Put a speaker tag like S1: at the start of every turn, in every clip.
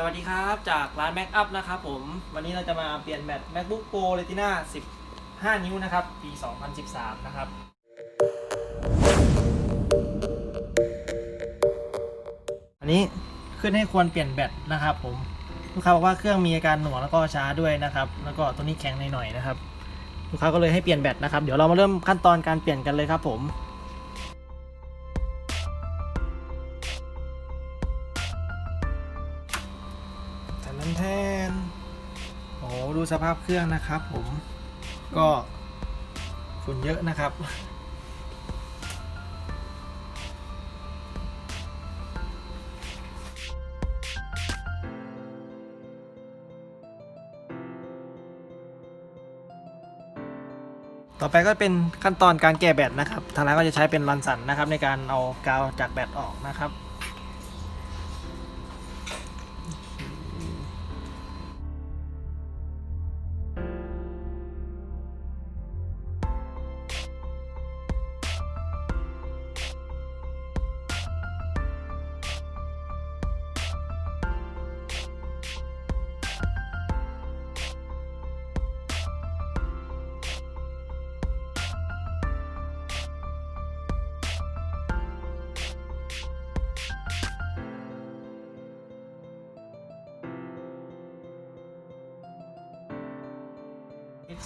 S1: สวัสดีครับจากร้าน Mac Up นะครับผม วันนี้เราจะมาเปลี่ยนแบต MacBook Pro Retina 15 นิ้วนะครับ ปี 2013 นะครับ อันนี้ขึ้นให้ควรเปลี่ยนแบตนะครับผม ลูกค้าบอกว่าเครื่องมีอาการหน่วงแล้วก็ช้าด้วยนะครับ แล้วก็ตัวนี้แข็งหน่อยๆนะครับ ลูกค้าก็เลยให้เปลี่ยนแบตนะครับ เดี๋ยวเรามาเริ่มขั้นตอนการเปลี่ยนกันเลยครับผม แทนแทนโอ้ดูสภาพเครื่องนะครับผมก็ฝุ่นเยอะนะครับ ต่อไปก็เป็นขั้นตอนการแก้แบตนะครับ ทางร้านก็จะใช้เป็นรันสันนะครับ ในการเอากาวจากแบตออกนะครับ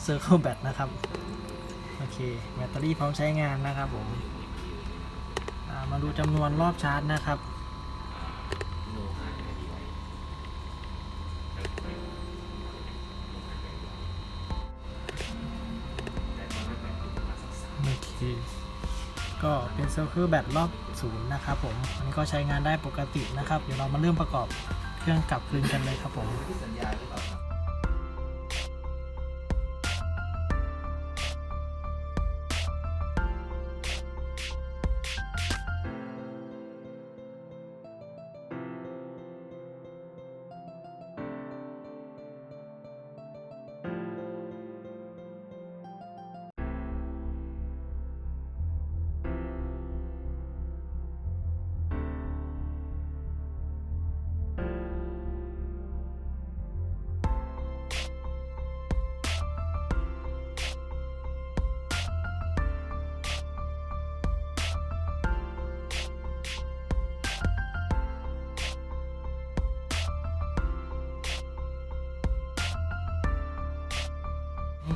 S1: Circle Bat นะครับ โอเค แบตเตอรี่พร้อมใช้งานนะครับผมมาดูจำนวนรอบชาร์จนะครับโอเคก็เป็น Circle Bat รอบศูนย์นะครับผมอันนี้ก็ใช้งานได้ปกตินะครับ เดี๋ยวเรามาเริ่มประกอบเครื่องกลับคืนกันเลยครับผม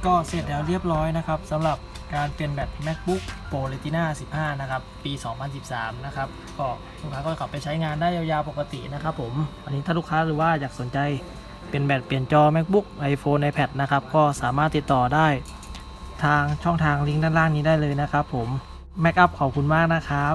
S1: ก็เสร็จแล้วเรียบร้อยนะครับสำหรับการเปลี่ยนแบต MacBook Pro Retina 15 นะครับ ปี 2013 นะครับ ก็ลูกค้าก็ขับไปใช้งานได้ยาวๆปกตินะครับผม อันนี้ถ้าลูกค้าหรือว่าอยากสนใจเป็นแบตเปลี่ยนจอ MacBook iPhone iPad นะครับ ก็สามารถติดต่อได้ทางช่องทางลิงก์ด้านล่างนี้ได้เลยนะครับผม Mac Up ขอบคุณมากนะครับ